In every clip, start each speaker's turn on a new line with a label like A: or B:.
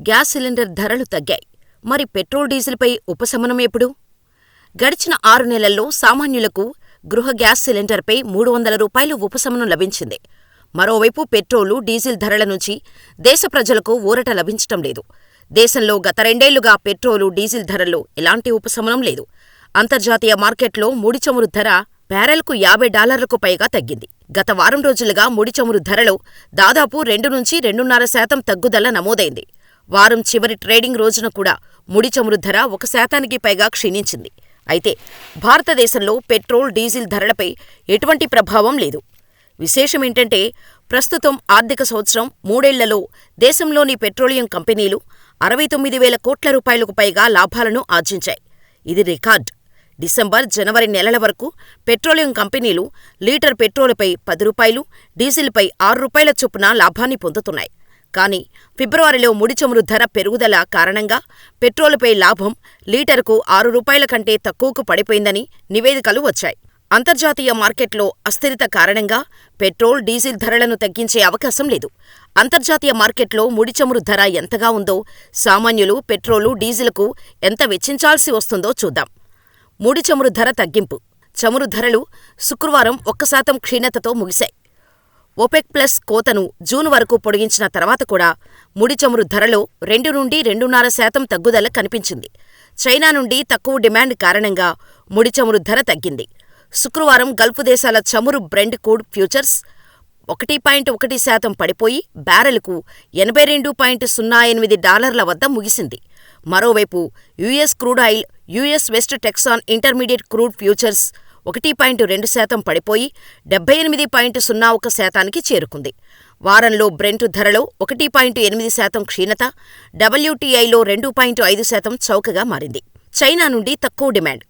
A: Gas cylinder ధరలు తగ్గాయి. మరి పెట్రోల్ డీజిల్పై ఉపశమనం ఎప్పుడు? గడిచిన ఆరు నెలల్లో సామాన్యులకు గృహ గ్యాస్ సిలిండర్పై మూడు వందల రూపాయలు ఉపశమనం లభించింది. మరోవైపు పెట్రోలు, డీజిల్ ధరల నుంచి దేశ ప్రజలకు ఊరట లభించటం లేదు. దేశంలో గత రెండేళ్ళుగా పెట్రోలు, డీజిల్ ధరల్లో ఎలాంటి ఉపశమనం లేదు. అంతర్జాతీయ మార్కెట్లో ముడి చమురు ధర బ్యారెల్కు యాభై డాలర్లకు పైగా తగ్గింది. గత వారం రోజులుగా ముడి చమురు ధరలో దాదాపు రెండు నుంచి రెండున్నర శాతం తగ్గుదల నమోదైంది. వారం చివరి ట్రేడింగ్ రోజున కూడా ముడి చమురు ధర ఒక శాతానికి పైగా క్షీణించింది. అయితే భారతదేశంలో పెట్రోల్, డీజిల్ ధరలపై ఎటువంటి ప్రభావం లేదు. విశేషమేంటంటే ప్రస్తుతం ఆర్థిక సంవత్సరం మూడేళ్ళలో దేశంలోని పెట్రోలియం కంపెనీలు అరవై తొమ్మిది వేల కోట్ల రూపాయలకు పైగా లాభాలను ఆర్జించాయి. ఇది రికార్డ్. డిసెంబర్, జనవరి నెలల వరకు పెట్రోలియం కంపెనీలు లీటర్ పెట్రోలుపై పది రూపాయలు, డీజిల్పై ఆరు రూపాయల చొప్పున లాభాన్ని పొందుతున్నాయి. కానీ ఫిబ్రవరిలో ముడి చమురు ధర పెరుగుదల కారణంగా పెట్రోలుపై లాభం లీటరుకు ఆరు రూపాయల కంటే తక్కువకు పడిపోయిందని నివేదికలు వచ్చాయి. అంతర్జాతీయ మార్కెట్లో అస్థిరత కారణంగా పెట్రోల్, డీజిల్ ధరలను తగ్గించే అవకాశం లేదు. అంతర్జాతీయ మార్కెట్లో ముడి చమురు ధర ఎంతగా ఉందో సామాన్యులు పెట్రోలు, డీజిల్కు ఎంత వెచ్చించాల్సి వస్తుందో చూద్దాం. ముడి చమురు ధర తగ్గింపు చమురు ధరలు శుక్రవారం ఒక్క శాతం క్షీణతతో ముగిశాయి. ఒపెక్ ప్లస్ కోతను జూన్ వరకు పొడిగించిన తర్వాత కూడా ముడి చమురు ధరలో రెండు నుండి రెండున్నర శాతం తగ్గుదల కనిపించింది. చైనా నుండి తక్కువ డిమాండ్ కారణంగా ముడి చమురు ధర తగ్గింది. శుక్రవారం గల్ఫ్ దేశాల చమురు బ్రెండ్ క్రూడ్ ఫ్యూచర్స్ ఒకటి పాయింట్ ఒకటి శాతం పడిపోయి బ్యారెల్కు ఎనభై రెండు పాయింట్ సున్నా ఎనిమిది డాలర్ల వద్ద ముగిసింది. మరోవైపు US crude oil, US West Texan intermediate crude futures ఒకటి పాయింట్ రెండు శాతం పడిపోయి డెబ్బై ఎనిమిది పాయింట్ సున్నా ఒక శాతానికి చేరుకుంది. వారంలో బ్రెంట్ ధరలో ఒకటి పాయింట్ ఎనిమిది శాతం క్షీణత, డబ్ల్యూటీఐలో రెండు పాయింట్ ఐదు శాతం చౌకగా మారింది. చైనా నుండి తక్కువ డిమాండ్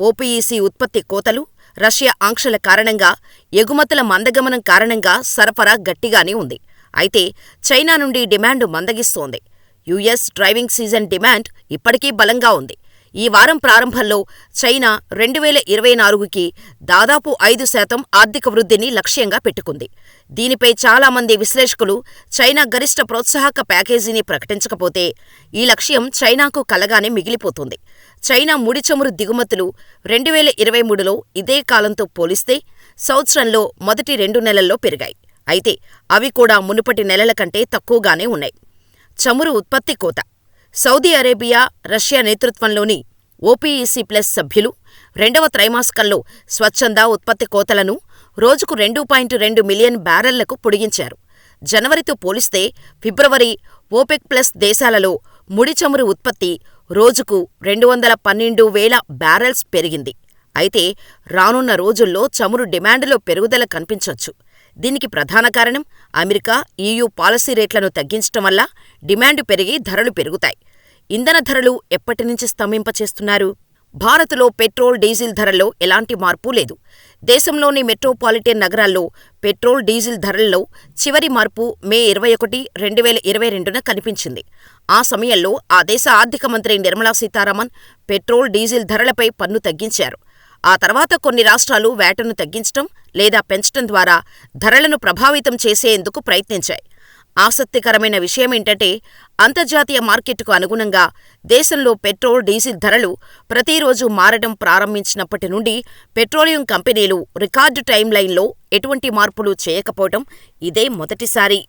A: ఓపీఈసీ ఉత్పత్తి కోతలు, రష్యా ఆంక్షల కారణంగా ఎగుమతుల మందగమనం కారణంగా సరఫరా గట్టిగానే ఉంది. అయితే చైనా నుండి డిమాండ్ మందగిస్తోంది. యుఎస్ డ్రైవింగ్ సీజన్ డిమాండ్ ఇప్పటికీ బలంగా ఉంది. ఈ వారం ప్రారంభంలో చైనా రెండు వేల ఇరవై నాలుగుకి దాదాపు ఐదు శాతం ఆర్థిక వృద్ధిని లక్ష్యంగా పెట్టుకుంది. దీనిపై చాలా మంది విశ్లేషకులు చైనా గరిష్ట ప్రోత్సాహక ప్యాకేజీని ప్రకటించకపోతే ఈ లక్ష్యం చైనాకు కలగానే మిగిలిపోతుంది. చైనా ముడి చమురు దిగుమతులు రెండు వేల ఇరవై మూడులో ఇదే కాలంతో పోలిస్తే సంవత్సరంలో మొదటి రెండు నెలల్లో పెరిగాయి. అయితే అవి కూడా మునుపటి నెలల కంటే తక్కువగానే ఉన్నాయి. చమురు ఉత్పత్తి కోత సౌదీ అరేబియా, రష్యా నేతృత్వంలోని ఓపీఈసీ ప్లస్ సభ్యులు రెండవ త్రైమాసికంలో స్వచ్ఛంద ఉత్పత్తి కోతలను రోజుకు రెండు పాయింట్ రెండు మిలియన్ బ్యారెళ్ళకు పొడిగించారు. జనవరితో పోలిస్తే ఫిబ్రవరి ఓపెక్ ప్లస్ దేశాలలో ముడి చమురు ఉత్పత్తి రోజుకు రెండు వందల పన్నెండు వేల బ్యారెల్స్ పెరిగింది. అయితే రానున్న రోజుల్లో చమురు డిమాండులో పెరుగుదల కనిపించొచ్చు. దీనికి ప్రధాన కారణం అమెరికా, ఈయూ పాలసీ రేట్లను తగ్గించటం వల్ల డిమాండ్ పెరిగి ధరలు పెరుగుతాయి. ఇంధన ధరలు ఎప్పటినుంచి స్తంభింపచేస్తున్నారు? భారత్లో పెట్రోల్, డీజిల్ ధరల్లో ఎలాంటి మార్పు లేదు. దేశంలోని మెట్రోపాలిటన్ నగరాల్లో పెట్రోల్, డీజిల్ ధరల్లో చివరి మార్పు మే ఇరవై ఒకటి, రెండు వేల ఇరవై రెండున కనిపించింది. ఆ సమయంలో ఆ దేశ ఆర్థిక మంత్రి నిర్మలా సీతారామన్ పెట్రోల్, డీజిల్ ధరలపై పన్ను తగ్గించారు. ఆ తర్వాత కొన్ని రాష్ట్రాలు వేటను తగ్గించటం లేదా పెంచటం ద్వారా ధరలను ప్రభావితం చేసేందుకు ప్రయత్నించాయి. ఆసక్తికరమైన విషయమేంటంటే అంతర్జాతీయ మార్కెట్కు అనుగుణంగా దేశంలో పెట్రోల్, డీజిల్ ధరలు ప్రతిరోజూ మారడం ప్రారంభించినప్పటి నుండి పెట్రోలియం కంపెనీలు రికార్డు టైమ్లైన్లో ఎటువంటి మార్పులు చేయకపోవటం ఇదే మొదటిసారి.